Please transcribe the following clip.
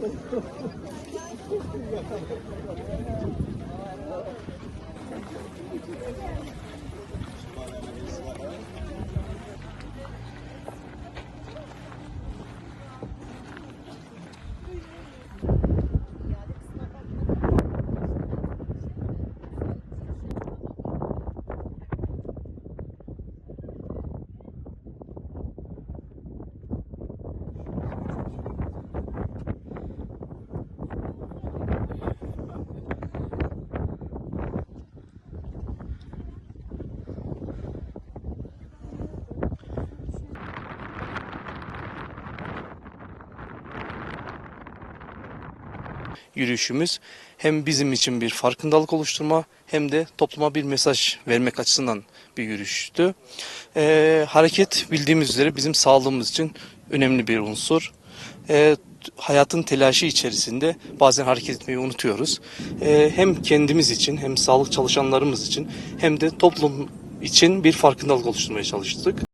Thank you. Yürüyüşümüz hem bizim için bir farkındalık oluşturma hem de topluma bir mesaj vermek açısından bir yürüyüştü. Ee, hareket bildiğimiz üzere bizim sağlığımız için önemli bir unsur. Ee, hayatın telaşı içerisinde bazen hareket etmeyi unutuyoruz. Ee, hem kendimiz için hem sağlık çalışanlarımız için hem de toplum için bir farkındalık oluşturmaya çalıştık.